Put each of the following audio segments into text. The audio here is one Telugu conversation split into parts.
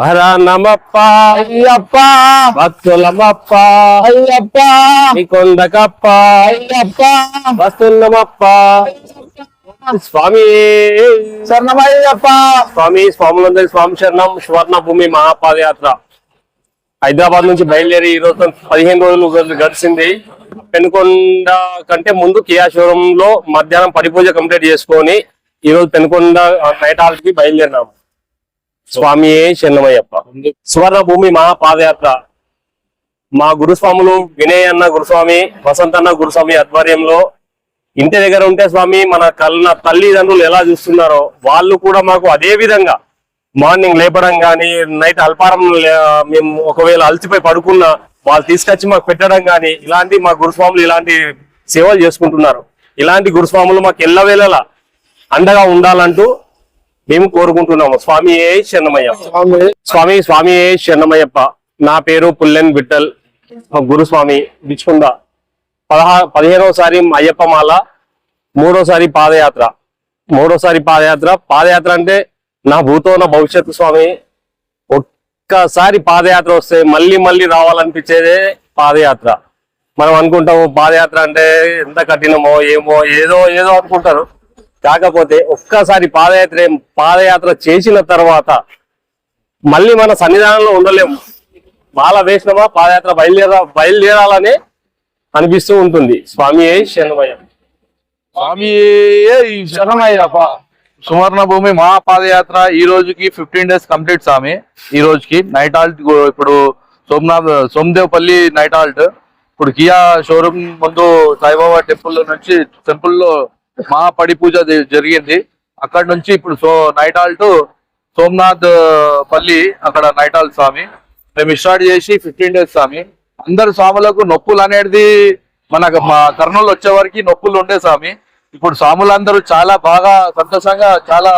భరణమప్ప అయ్యప్ప. భక్తులమప్ప అయ్యప్ప. కొండకప్ప అయ్యప్ప. వస్తున్నమప్ప. స్వామి. శరణమయ్యప్ప. స్వామి స్వాములందరి స్వామి శరణం సువర్ణ భూమి మహాపాదయాత్ర. హైదరాబాద్ నుంచి బయలుదేరి ఈ రోజు పదిహేను రోజులు గడిచింది. పెనుకొండ కంటే ముందు కియా షోరూమ్లో మధ్యాహ్నం పరిపూజ కంప్లీట్ చేసుకొని ఈ రోజు పెనుకొండ నైట్ హాల్కి బయలుదేరినాము స్వామి శరణమయ్యప్ప సువర్ణ భూమి మహాపాదయాత్ర. మా గురుస్వాములు వినయ్ అన్న గురుస్వామి వసంత్ అన్న గురుస్వామి ఆధ్వర్యంలో ఇంటి దగ్గర ఉంటే స్వామి మన కళ్ళ తల్లిదండ్రులు ఎలా చూస్తున్నారో వాళ్ళు కూడా మాకు అదే విధంగా మార్నింగ్ లేపడం కానీ నైట్ అల్పారం మేము ఒకవేళ అలసిపోయి పడుకున్నా వాళ్ళు తీసుకొచ్చి మాకు పెట్టడం కానీ ఇలాంటి మా గురుస్వాములు ఇలాంటి సేవలు చేసుకుంటున్నారు. ఇలాంటి గురుస్వాములు మాకు ఎల్లవేళలా అండగా ఉండాలంటూ మేము కోరుకుంటున్నాము. స్వామి ఏ శరణమయ్యప్ప స్వామి స్వామి ఏ శరణమయ్యప్ప. నా పేరు పుల్లెన్ విఠల్ గురుస్వామి బిచ్చుకుంద. పదహా పదిహేనోసారి అయ్యప్ప మాల మూడోసారి పాదయాత్ర. మూడోసారి పాదయాత్ర. పాదయాత్ర అంటే నా భూతో నా భవిష్యత్తు స్వామి. ఒక్కసారి పాదయాత్ర వస్తే మళ్ళీ మళ్ళీ రావాలనిపించేదే పాదయాత్ర. మనం అనుకుంటాము పాదయాత్ర అంటే ఎంత కఠినమో ఏమో ఏదో ఏదో అనుకుంటారు. కాకపోతే ఒక్కసారి పాదయాత్ర పాదయాత్ర చేసిన తర్వాత మళ్ళీ మన సన్నిధానంలో ఉండలేము. మాల వేసినమా పాదయాత్ర బయలుదేర బయలుదేరాలని అనిపిస్తూ ఉంటుంది. స్వామి శరణమయ్య. స్వామి శరణమయ్యప్ప. సువర్ణ భూమి మహాపాదయాత్ర ఈ రోజుకి ఫిఫ్టీన్ డేస్ కంప్లీట్ స్వామి. ఈ రోజుకి నైట్ హాల్ట్ ఇప్పుడు సోమనాథ్ సోమదేవపల్లి నైట్ హాల్ట్ ఇప్పుడు కియా షోరూమ్ ముందు సాయిబాబా టెంపుల్ నుంచి టెంపుల్లో లో మహాపడి పూజ జరిగింది. అక్కడ నుంచి ఇప్పుడు సో నైట్ హాల్ట్ సోమనాథ్ పల్లి అక్కడ నైట్ హాల్ట్ స్వామి. మేము స్టార్ట్ చేసి ఫిఫ్టీన్ డేస్ స్వామి. అందరు స్వాములకు నొప్పులు అనేది మనకు మా కర్నూలు వచ్చే వరకు నొప్పులు ఉండే స్వామి. ఇప్పుడు స్వాములందరూ చాలా బాగా సంతోషంగా చాలా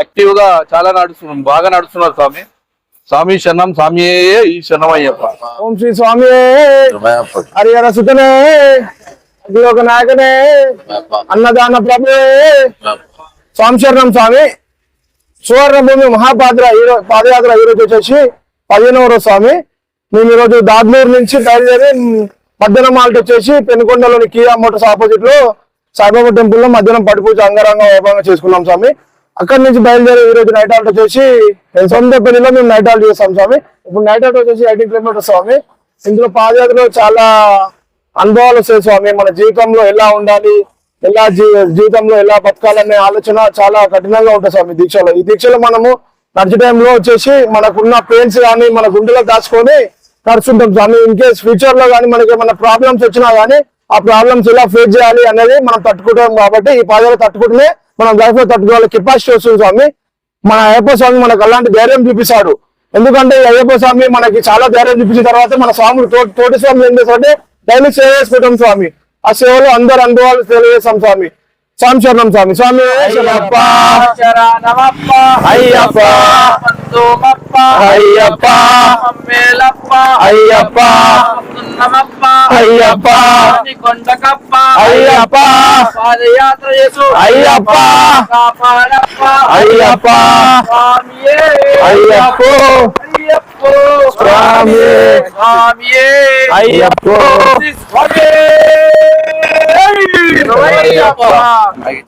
యాక్టివ్గా చాలా నడుస్తున్నారు బాగా నడుస్తున్నారు స్వామి. స్వామి శరణం స్వామి ఈ శరణమయ్యప్ప. ఓం శ్రీ స్వామి హరిహర సుతనే. ఒక నాయకుడే అన్నదాన ప్రభే స్వామిశరణం స్వామి సువర్ణ భూమి మహాపాద్ర ఈరోజు పాదయాత్ర ఈరోజు వచ్చేసి పదిహేనవ రోజు స్వామి. మేము ఈరోజు దాద్నూరు నుంచి బయలుదేరి మధ్యాహ్నం మాల్ట్ వచ్చేసి పెనుకొండలోని కియా మోటార్స్ ఆపోజిట్లో సాయిబాబా టెంపుల్లో మధ్యాహ్నం పడిపోయి అంగరంగ వైభవంగా చేసుకున్నాం స్వామి. అక్కడి నుంచి బయలుదేరి ఈ రోజు నైట్ హాల్ట్ వచ్చేసి సొంతపల్లిలో మేము నైట్ హాల్ట్ చేస్తాం స్వామి. ఇప్పుడు నైట్ హాల్ట్ వచ్చేసి ఎయిటీన్ కిలోమీటర్స్ స్వామి. ఇందులో పాదయాత్రలో చాలా అనుభవాలు వస్తాయి స్వామి మన జీవితంలో ఎలా ఉండాలి ఎలా జీవితంలో ఎలా బతకాలనే ఆలోచన చాలా కఠినంగా ఉంటుంది స్వామి దీక్షలో. ఈ దీక్షలో మనము నడిచే టైంలో వచ్చేసి మనకున్న పెయిన్స్ కానీ మన గుండెలో దాచుకొని నడుస్తుంటాం స్వామి. ఇన్ కేస్ ఫ్యూచర్లో కానీ మనకి ఏమైనా ప్రాబ్లమ్స్ వచ్చినా కానీ ఆ ప్రాబ్లమ్స్ ఎలా ఫేస్ చేయాలి అనేది మనం తట్టుకుంటాం కాబట్టి ఈ పాదాలు తట్టుకుంటే మనం లైఫ్లో తట్టుకోవాలి. కెపాసిటీ వస్తుంది స్వామి. మన అయ్యప్ప స్వామి మనకు అలాంటి ధైర్యం చూపిస్తాడు. ఎందుకంటే ఈ అయ్యప్ప స్వామి మనకి చాలా ధైర్యం చూపించిన తర్వాత మన స్వామి తో- తోటి స్వామి ఏం చేస్తారంటే డైలీ సేవ చేసుకుంటాం స్వామి. ఆ సేవలో అందరు అనుభవాలు తెలియజేస్తాం స్వామి. స్వామి శరణం స్వామి. స్వామి అయ్యప్ప. అయ్యప్ప. అయ్యప్ప. అయ్యప్ప. కొండకప్ప అయ్యప్ప. పాదయాత్ర చేసు అయ్యప్ప. అయ్యప్ప. అయ్యప్ప! స్వామియే! స్వామియే! అయ్యప్ప! అయ్యప్ప!